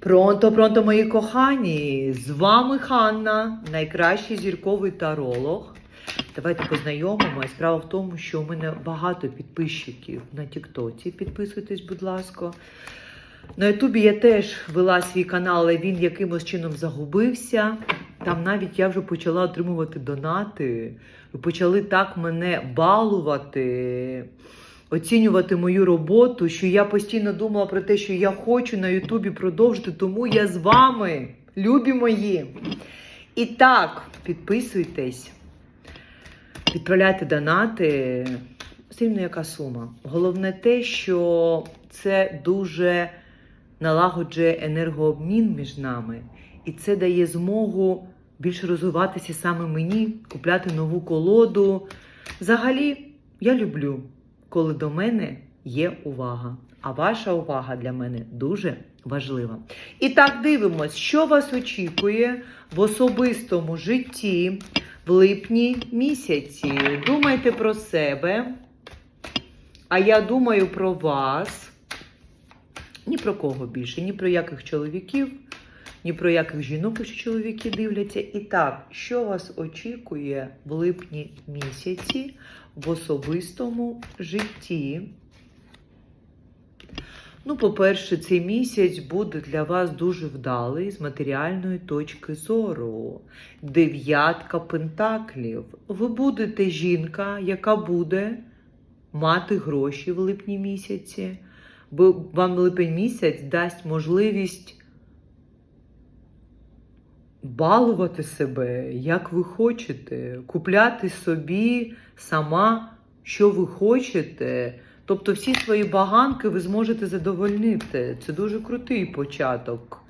Пронто, пронто, мої кохані! З вами Ханна, найкращий зірковий таролог. Давайте познайомимось. Справа в тому, що у мене багато підписчиків на Тіктоці. Підписуйтесь, будь ласка. На Ютубі я теж вела свій канал, але він якимось чином загубився. Там навіть я вже почала отримувати донати. Почали так мене балувати, оцінювати мою роботу, що я постійно думала про те, що я хочу на Ютубі продовжити, тому я з вами, любі мої. І так, підписуйтесь, відправляйте донати. Рівно яка сума. Головне те, що це дуже налагоджує енергообмін між нами, і це дає змогу більше розвиватися саме мені, купляти нову колоду. Взагалі, я люблю, коли до мене є увага. А ваша увага для мене дуже важлива. І так дивимось, що вас очікує в особистому житті в липні місяці. Думайте про себе. А я думаю про вас. Ні про кого більше, ні про яких чоловіків, ні про яких жінок, якщо чоловіки дивляться. І так, що вас очікує в липні місяці в особистому житті? Ну, по-перше, цей місяць буде для вас дуже вдалий з матеріальної точки зору. Дев'ятка пентаклів. Ви будете жінка, яка буде мати гроші в липні місяці. Бо вам липень місяць дасть можливість балувати себе, як ви хочете, купляти собі сама, що ви хочете. Тобто всі свої баганки ви зможете задовольнити. Це дуже крутий початок.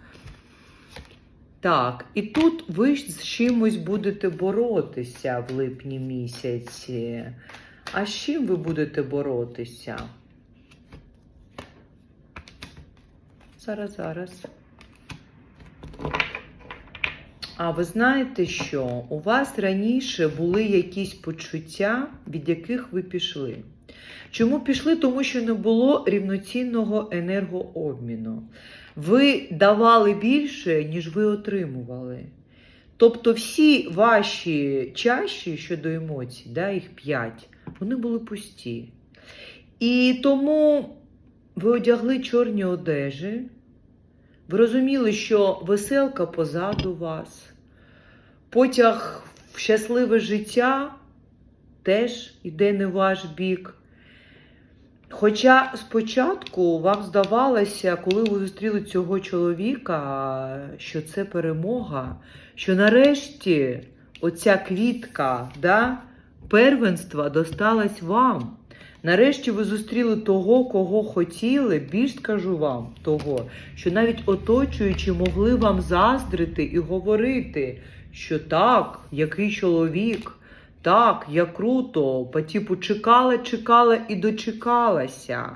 Так, і тут ви з чимось будете боротися в липні місяці. А з чим ви будете боротися? Зараз, зараз. А ви знаєте що? У вас раніше були якісь почуття, від яких ви пішли. Чому пішли? Тому що не було рівноцінного енергообміну. Ви давали більше, ніж ви отримували. Тобто всі ваші чаші щодо емоцій, да, їх п'ять, вони були пусті. І тому ви одягли чорні одежі, ви розуміли, що веселка позаду вас, потяг в щасливе життя теж йде не в ваш бік. Хоча спочатку вам здавалося, коли ви зустріли цього чоловіка, що це перемога, що нарешті оця квітка да, первенства досталась вам. Нарешті ви зустріли того, кого хотіли, більш скажу вам того, що навіть оточуючи могли вам заздрити і говорити, що так, який чоловік, так, я круто, по типу чекала, чекала і дочекалася.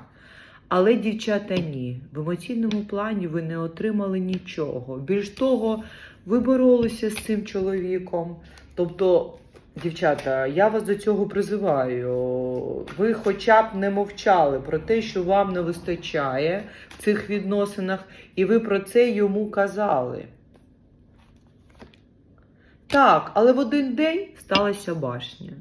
Але, дівчата, ні. В емоційному плані ви не отримали нічого. Більш того, ви боролися з цим чоловіком. Тобто, дівчата, я вас до цього призиваю. Ви хоча б не мовчали про те, що вам не вистачає в цих відносинах, і ви про це йому казали. Так, але в один день сталася башня.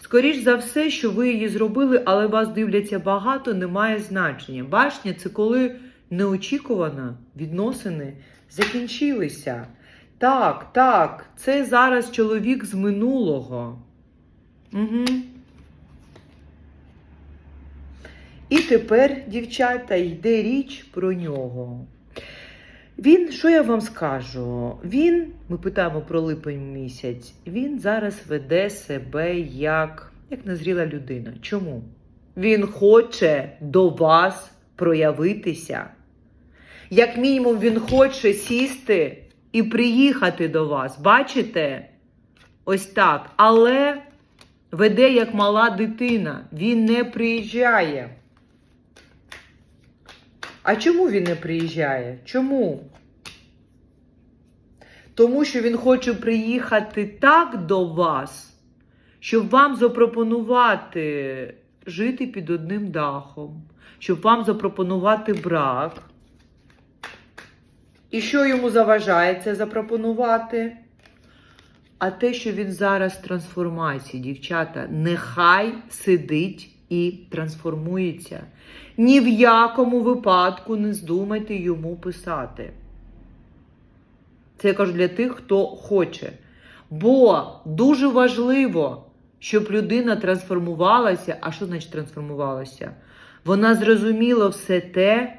Скоріш за все, що ви її зробили, але вас дивляться багато, не має значення. Башня це коли неочікувано відносини закінчилися. Так, так, це зараз чоловік з минулого. Угу. І тепер, дівчата, йде річ про нього. Він, що я вам скажу? Він, ми питаємо про липень місяць, він зараз веде себе як, як незріла людина. Чому? Він хоче до вас проявитися. Як мінімум, він хоче сісти і приїхати до вас. Бачите? Ось так. Але веде як мала дитина. Він не приїжджає. А чому він не приїжджає? Чому? Тому що він хоче приїхати так до вас, щоб вам запропонувати жити під одним дахом, щоб вам запропонувати брак. І що йому заважає це запропонувати? А те, що він зараз в трансформації, дівчата, нехай сидить і трансформується. Ні в якому випадку не здумайте йому писати. Це я кажу для тих, хто хоче. Бо дуже важливо, щоб людина трансформувалася. А що значить трансформувалася? Вона зрозуміла все те,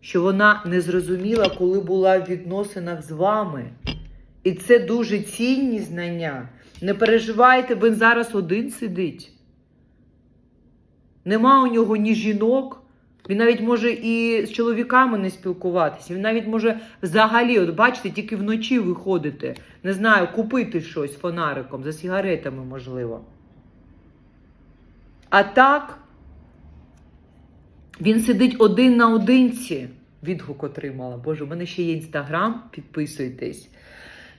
що вона не зрозуміла, коли була в відносинах з вами. І це дуже цінні знання. Не переживайте, він зараз один сидить. Нема у нього ні жінок. Він навіть може і з чоловіками не спілкуватися. Він навіть може взагалі, от бачите, тільки вночі виходити. Не знаю, купити щось фонариком, за сигаретами, можливо. А так, він сидить один на одинці. Відгук отримала. Боже, у мене ще є інстаграм, підписуйтесь.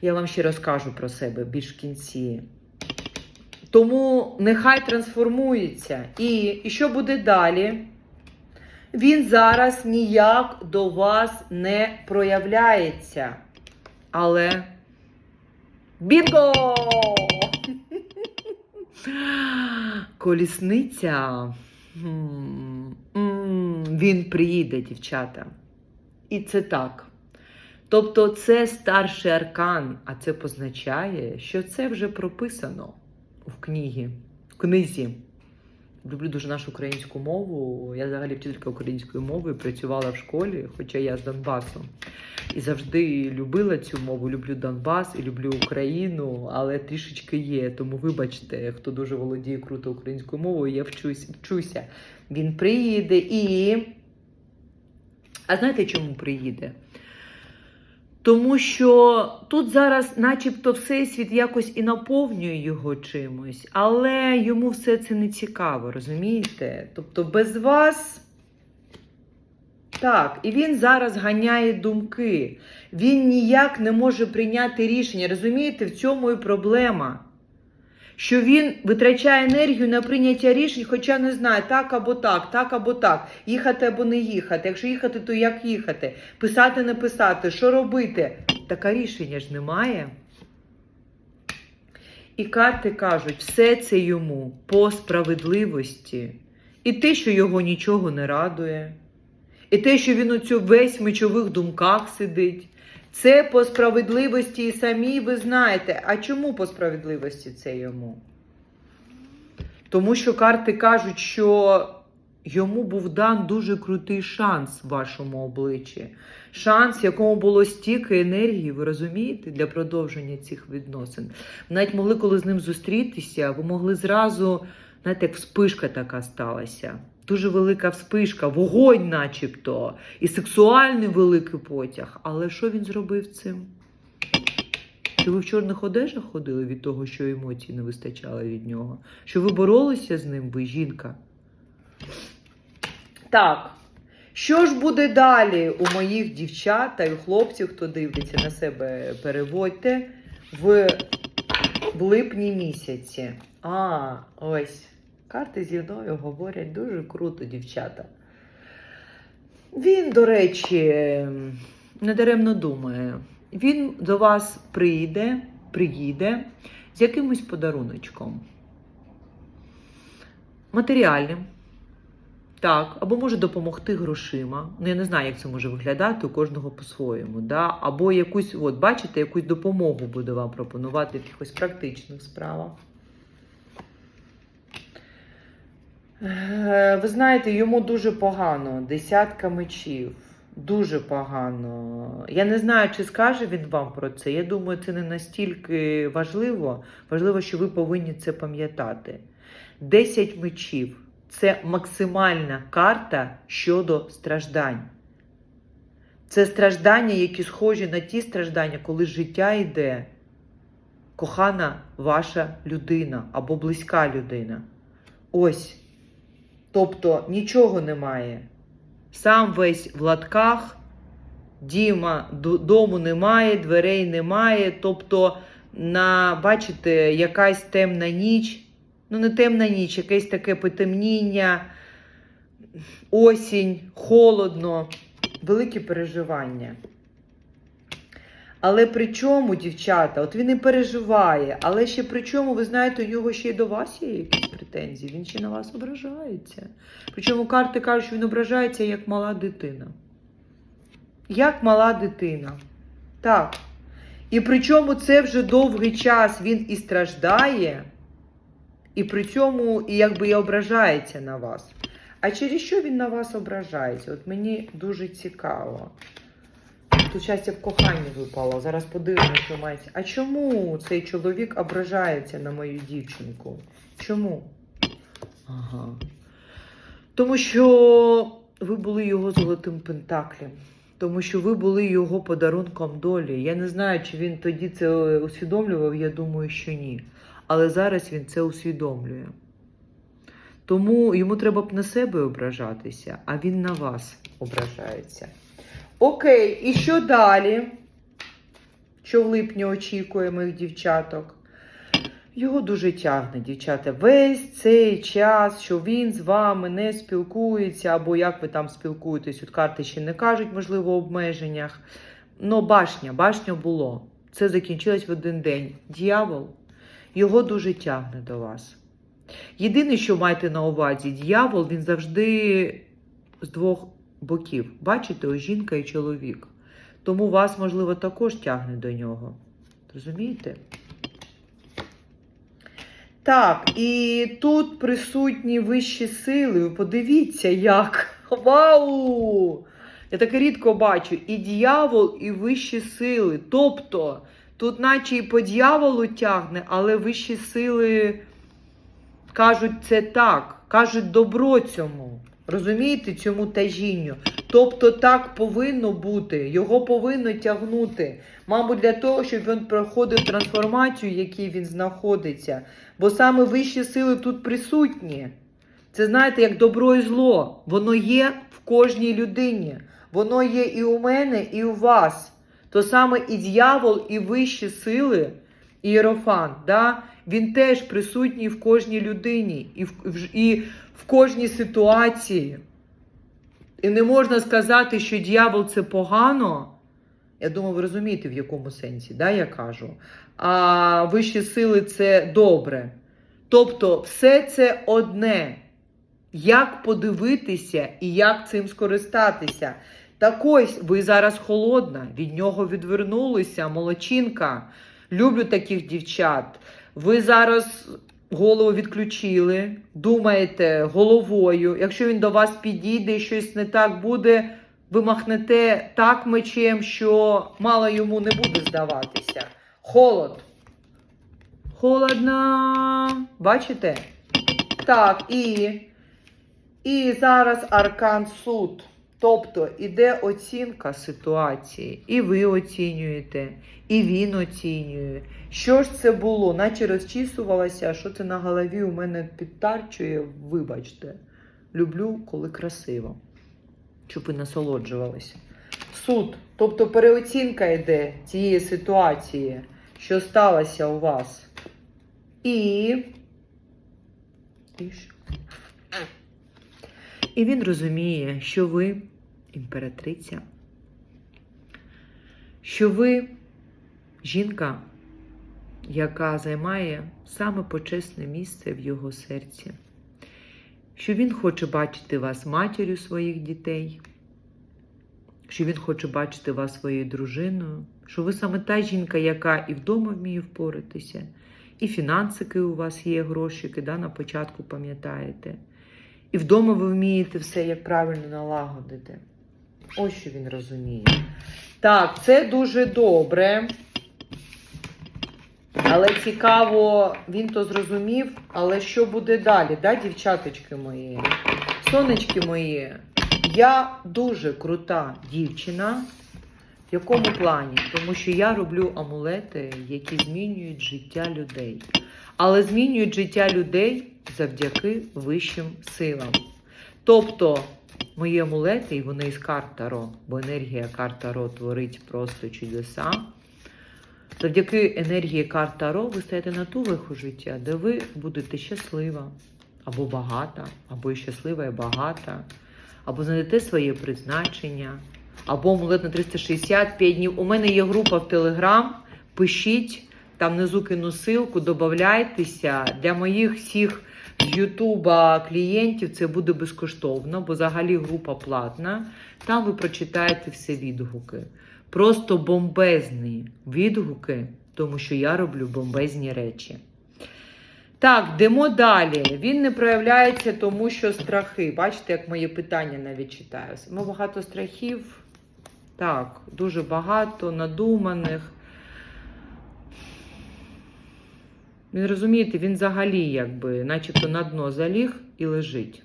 Я вам ще розкажу про себе більш в кінці. Тому нехай трансформується. І, і що буде далі? Він зараз ніяк до вас не проявляється. Але. Бінго! Колісниця. Він приїде, дівчата. І це так. Тобто це старший аркан, а це позначає, що це вже прописано в книгі, в книзі. Люблю дуже нашу українську мову. Я взагалі вчителька української мови, працювала в школі, хоча я з Донбасу. І завжди любила цю мову. Люблю Донбас і люблю Україну, але трішечки є. Тому вибачте, хто дуже володіє круто українською мовою, я вчусь, вчуся. Він приїде і. А знаєте, чому приїде? Тому що тут зараз, начебто, всесвіт якось і наповнює його чимось, але йому все це не цікаво, розумієте? Тобто без вас. Так, і він зараз ганяє думки. Він ніяк не може прийняти рішення. Розумієте, в цьому і проблема. Що він витрачає енергію на прийняття рішень, хоча не знає, так або так, так або так, їхати або не їхати. Якщо їхати, то як їхати? Писати, не писати, що робити? Таке рішення ж немає. І карти кажуть, все це йому по справедливості. І те, що його нічого не радує, і те, що він у цю весь мечових думках сидить. Це по справедливості і самі ви знаєте. А чому по справедливості це йому? Тому що карти кажуть, що йому був дан дуже крутий шанс в вашому обличчі. Шанс, якому було стільки енергії, ви розумієте, для продовження цих відносин. Навіть могли, коли з ним зустрітися, ви могли зразу, знаєте, як вспишка така сталася. Дуже велика вспишка, вогонь, начебто, і сексуальний великий потяг. Але що він зробив цим? Що ви в чорних одежах ходили від того, що емоцій не вистачало від нього? Що ви боролися з ним, ви жінка? Так. Що ж буде далі у моїх дівчат та й хлопців, хто дивиться на себе, переводьте в липні місяці. А, ось. Карти зі мною говорять дуже круто, дівчата. Він, до речі, недаремно думає. Він до вас прийде, приїде з якимось подаруночком. Матеріальним. Так, або може допомогти грошима. Ну, я не знаю, як це може виглядати у кожного по-своєму. Да? Або якусь, от, бачите, якусь допомогу буде вам пропонувати в якихось практичних справах. Ви знаєте, йому дуже погано. Десятка мечів. Дуже погано. Я не знаю, чи скаже він вам про це. Я думаю, це не настільки важливо. Важливо, що ви повинні це пам'ятати. Десять мечів це максимальна карта щодо страждань. Це страждання, які схожі на ті страждання, коли життя йде кохана ваша людина або близька людина. Ось. Тобто нічого немає. Сам весь в латках, діма, дому немає, дверей немає. Тобто, на, бачите, якась темна ніч, ну не темна ніч, якесь таке потемніння, осінь, холодно, великі переживання. Але при чому, дівчата, от він і переживає, але ще при чому, ви знаєте, у нього ще й до вас є якісь претензії, він ще на вас ображається. Причому карти кажуть, що він ображається як мала дитина. Як мала дитина. Так. І причому це вже довгий час він і страждає, і при цьому і якби і ображається на вас. А через що він на вас ображається? От мені дуже цікаво. Тут щастя в коханні випало. Зараз подивимося, що мається. А чому цей чоловік ображається на мою дівчинку? Чому? Ага. Тому що ви були його золотим пентаклем. Тому що ви були його подарунком долі. Я не знаю, чи він тоді це усвідомлював, я думаю, що ні. Але зараз він це усвідомлює. Тому йому треба б на себе ображатися, а він на вас ображається. Окей, і що далі? Що в липні очікує моїх дівчаток? Його дуже тягне, дівчата. Весь цей час, що він з вами не спілкується, або як ви там спілкуєтесь, от карти ще не кажуть, можливо, в обмеженнях. Ну, башня, башня було. Це закінчилось в один день. Дьявол, його дуже тягне до вас. Єдине, що маєте на увазі, дьявол, він завжди з двох боків. Бачите, ось жінка і чоловік. Тому вас, можливо, також тягне до нього. Розумієте? Так, і тут присутні вищі сили. Подивіться, як. Вау! Я таке рідко бачу. І дьявол, і вищі сили. Тобто, тут, наче і по дьяволу тягне, але вищі сили кажуть це так, кажуть добро цьому. Розумієте, цьому тяжінню. Тобто так повинно бути, його повинно тягнути. Мабуть, для того, щоб він проходив трансформацію, в якій він знаходиться. Бо саме вищі сили тут присутні. Це знаєте, як добро і зло. Воно є в кожній людині. Воно є і у мене, і у вас. То саме і дьявол, і вищі сили, і Єрофант, да? Він теж присутній в кожній людині і в, і в кожній ситуації. І не можна сказати, що дьявол це погано. Я думаю, ви розумієте, в якому сенсі, да, я кажу. А вищі сили це добре. Тобто, все це одне. Як подивитися і як цим скористатися? Так ось ви зараз холодна, від нього відвернулися, молодчинка. Люблю таких дівчат. Ви зараз голову відключили, думаєте головою. Якщо він до вас підійде і щось не так буде, ви махнете так мечем, що мало йому не буде здаватися. Холод. Холодно. Бачите? Так, і, і зараз аркан суд. Тобто іде оцінка ситуації, і ви оцінюєте, і він оцінює. Що ж це було? Наче розчісувалася, що це на голові у мене підтарчує, вибачте. Люблю, коли красиво, щоб ви насолоджувалися. Суд, тобто переоцінка йде цієї ситуації, що сталося у вас. І. І? Він розуміє, що ви імператриця, що ви жінка, яка займає саме почесне місце в його серці, що він хоче бачити вас матір'ю своїх дітей, що він хоче бачити вас своєю дружиною, що ви саме та жінка, яка і вдома вміє впоратися, і фінансики у вас є грошики, да, на початку пам'ятаєте. І вдома ви вмієте все як правильно налагодити. Ось що він розуміє. Так, це дуже добре. Але цікаво, він то зрозумів. Але що буде далі, да, дівчаточки мої? Сонечки мої, я дуже крута дівчина. В якому плані? Тому що я роблю амулети, які змінюють життя людей. Але змінюють життя людей завдяки вищим силам. Тобто, мої амулети, і вони із карт Таро, бо енергія карт Таро творить просто чудеса. Завдяки енергії карт Таро ви стаєте на ту виху життя, де ви будете щаслива, або багата, або і щаслива і багата, або знайдете своє призначення, або амулет на 365 днів. У мене є група в Телеграм. Пишіть, там внизу кину ссылку, додавайтеся. Для моїх всіх з Ютуба клієнтів це буде безкоштовно, бо взагалі група платна. Там ви прочитаєте все відгуки. Просто бомбезні відгуки, тому що я роблю бомбезні речі. Так, йдемо далі. Він не проявляється, тому що страхи. Бачите, як моє питання навіть читаю. Ми багато страхів. Так, дуже багато надуманих. Він розумієте, він взагалі, якби, начебто на дно заліг і лежить.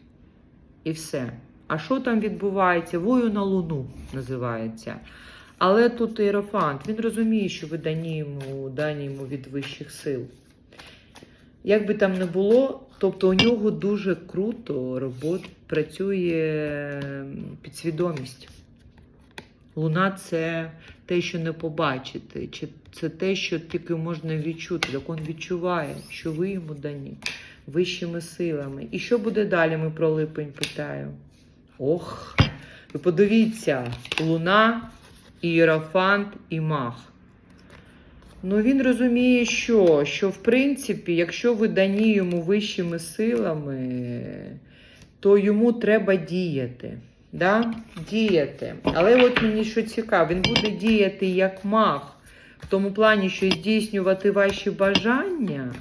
І все. А що там відбувається? Вою на луну називається. Але тут іерофант, він розуміє, що ви дані йому, дані йому від вищих сил. Як би там не було, тобто у нього дуже круто робот, працює підсвідомість. Луна це те, що не побачити, чи це те, що тільки можна відчути. Так він відчуває, що ви йому дані вищими силами. І що буде далі? Ми про липень питаю. Ох, ви подивіться, луна, іерофант і мах. Ну, він розуміє, що, що в принципі, якщо ви дані йому вищими силами, то йому треба діяти. Да? Діяти. Але от мені що цікаво, він буде діяти як маг, в тому плані, що здійснювати ваші бажання,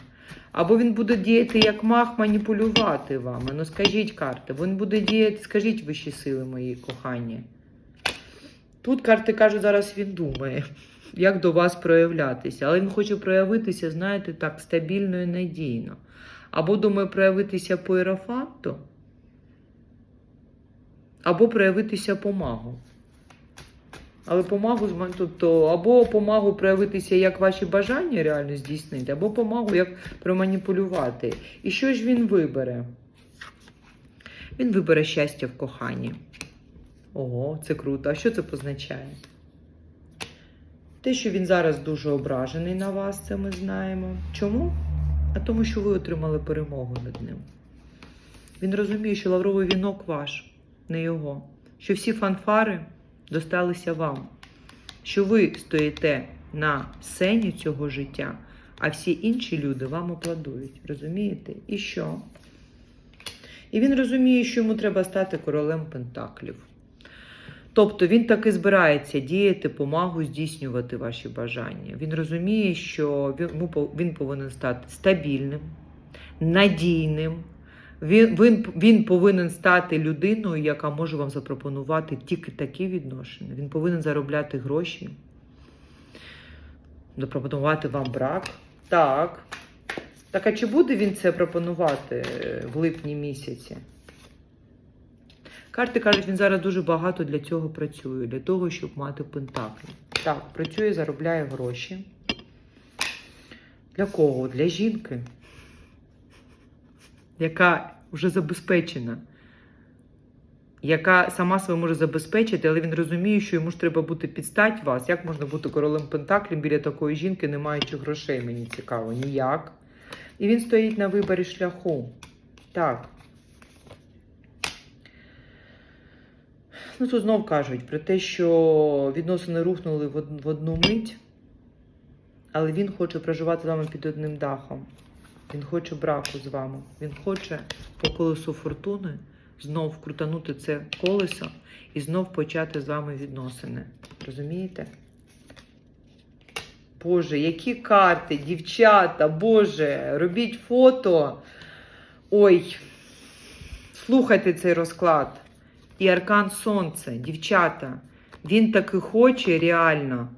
або він буде діяти як маг, маніпулювати вами. Ну скажіть карти, він буде діяти, скажіть вищі сили мої кохані. Тут карти кажуть, зараз він думає, як до вас проявлятися. Але він хоче проявитися, знаєте, так, стабільно і надійно. Або думає проявитися по іерофанту, або проявитися по магу. Але помагу, тобто, або помагу проявитися, як ваші бажання реально здійснити, або помагу, як проманіпулювати. І що ж він вибере? Він вибере щастя в коханні. Ого, це круто. А що це позначає? Те, що він зараз дуже ображений на вас, це ми знаємо. Чому? А тому, що ви отримали перемогу над ним. Він розуміє, що лавровий вінок ваш, не його. Що всі фанфари досталися вам. Що ви стоїте на сцені цього життя, а всі інші люди вам аплодують. Розумієте? І що? І він розуміє, що йому треба стати королем Пентаклів. Тобто він таки збирається діяти, помагу, здійснювати ваші бажання. Він розуміє, що він, повинен стати стабільним, надійним. Він, він, він повинен стати людиною, яка може вам запропонувати тільки такі відношення. Він повинен заробляти гроші, запропонувати вам брак. Так. Так, а чи буде він це пропонувати е, в липні місяці? Карти кажуть, він зараз дуже багато для цього працює, для того, щоб мати пентаклі. Так, працює, заробляє гроші. Для кого? Для жінки, яка вже забезпечена, яка сама себе може забезпечити, але він розуміє, що йому ж треба бути підстать вас. Як можна бути королем Пентаклів біля такої жінки, не маючи грошей, мені цікаво, ніяк. І він стоїть на виборі шляху. Так. Ну, тут знов кажуть про те, що відносини рухнули в одну мить, але він хоче проживати з вами під одним дахом. Він хоче браку з вами. Він хоче по колесу фортуни знов крутанути це колесо і знов почати з вами відносини. Розумієте? Боже, які карти, дівчата, Боже, робіть фото. Ой, слухайте цей розклад. І аркан Сонце, дівчата, він таки хоче реально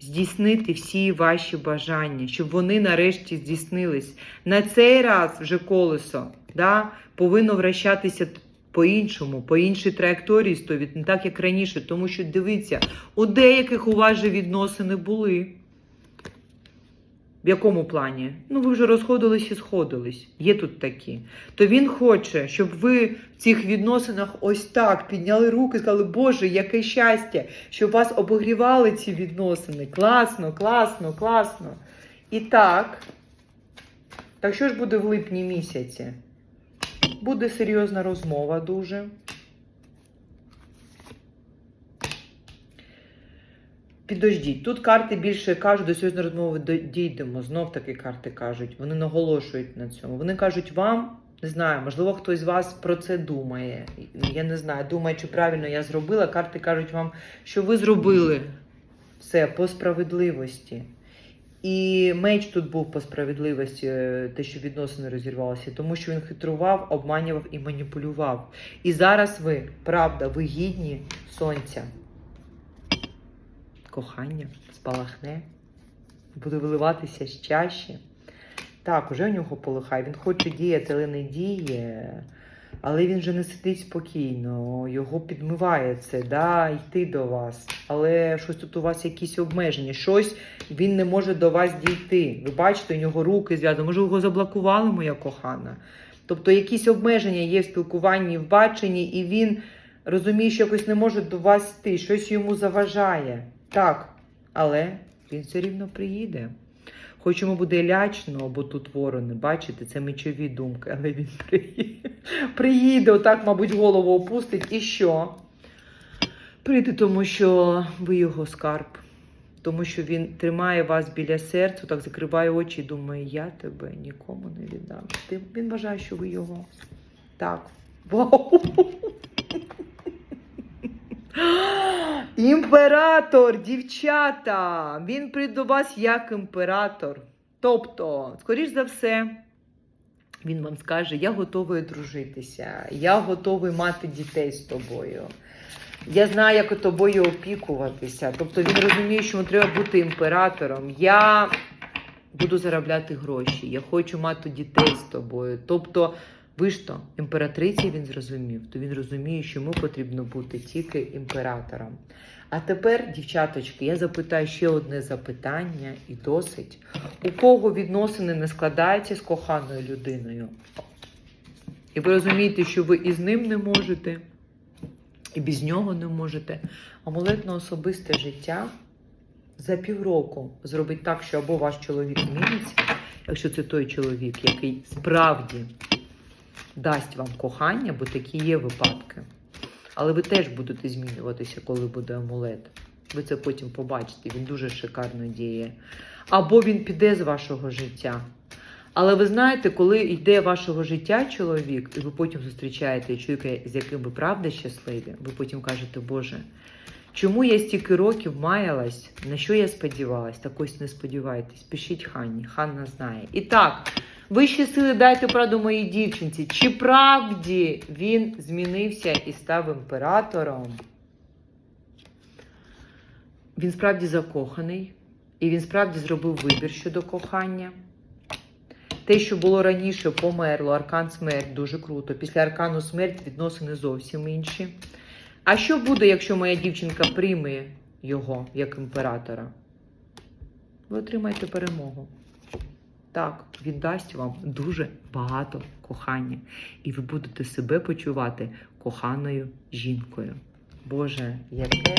здійснити всі ваші бажання, щоб вони нарешті здійснились. На цей раз вже колесо да, повинно вращатися по-іншому, по іншій траєкторії не так, як раніше. Тому що дивіться, у деяких у вас же відносини були. В якому плані? Ну, ви вже розходились і сходились. Є тут такі. То він хоче, щоб ви в цих відносинах ось так підняли руки і сказали, Боже, яке щастя, щоб вас обогрівали ці відносини. Класно, класно, класно. І так. Так що ж буде в липні місяці? Буде серйозна розмова дуже. Підождіть, тут карти більше кажуть, до сьогодні розмови дійдемо. Знов таки карти кажуть. Вони наголошують на цьому. Вони кажуть вам, не знаю, можливо, хтось з вас про це думає. Я не знаю, думає, чи правильно я зробила. Карти кажуть вам, що ви зробили все по справедливості. І меч тут був по справедливості, е, те, що відносини розірвалися, тому що він хитрував, обманював і маніпулював. І зараз ви, правда, ви гідні сонця. Кохання спалахне, буде виливатися чаші. Так, уже у нього полихає. Він хоче діяти, але не діє. Але він же не сидить спокійно, його підмиває це, да, йти до вас. Але щось тут у вас якісь обмеження, щось він не може до вас дійти. Ви бачите, у нього руки зв'язані. Може, його заблокували, моя кохана. Тобто якісь обмеження є в спілкуванні, в баченні, і він розуміє, що якось не може до вас йти, щось йому заважає. Так, але він все рівно приїде. Хоч йому буде лячно, бо тут ворони, бачите, це мечові думки, але він приїде. Приїде, отак, мабуть, голову опустить. І що? Прийде, тому що ви його скарб. Тому що він тримає вас біля серця, так закриває очі і думає, я тебе нікому не віддам. Він вважає, що ви його. Так. Вау! Імператор, дівчата! Він прийде до вас як імператор. Тобто, скоріш за все, він вам скаже: Я готовий дружитися, я готовий мати дітей з тобою. Я знаю, як тобою опікуватися. Тобто він розуміє, що треба бути імператором. Я буду заробляти гроші, я хочу мати дітей з тобою. Тобто, ви ж то, імператриці він зрозумів, то він розуміє, що йому потрібно бути тільки імператором. А тепер, дівчаточки, я запитаю ще одне запитання і досить. У кого відносини не складаються з коханою людиною? І ви розумієте, що ви і з ним не можете, і без нього не можете. Амулет на особисте життя за півроку зробить так, що або ваш чоловік зміниться, якщо це той чоловік, який справді дасть вам кохання, бо такі є випадки. Але ви теж будете змінюватися, коли буде амулет. Ви це потім побачите, він дуже шикарно діє. Або він піде з вашого життя. Але ви знаєте, коли йде вашого життя чоловік, і ви потім зустрічаєте чоловіка, з яким ви правда щасливі, ви потім кажете, Боже, чому я стільки років маялась, на що я сподівалась? Так ось не сподівайтесь, пишіть Ханні, Ханна знає. І так, вищі сили дайте правду моїй дівчинці. Чи правді він змінився і став імператором? Він справді закоханий, і він справді зробив вибір щодо кохання. Те, що було раніше, померло, аркан смерть дуже круто. Після аркану смерть відносини зовсім інші. А що буде, якщо моя дівчинка прийме його як імператора? Ви отримаєте перемогу. Так, він дасть вам дуже багато кохання, і ви будете себе почувати коханою жінкою. Боже, яке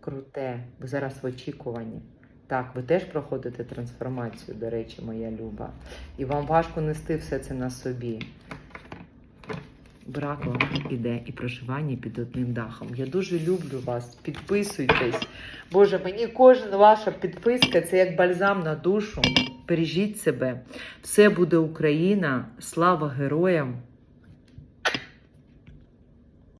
круте! Ви зараз в очікуванні. Так, ви теж проходите трансформацію, до речі, моя люба. І вам важко нести все це на собі. Брак іде і проживання під одним дахом. Я дуже люблю вас. Підписуйтесь. Боже, мені кожна ваша підписка це як бальзам на душу. Бережіть себе. Все буде Україна. Слава героям!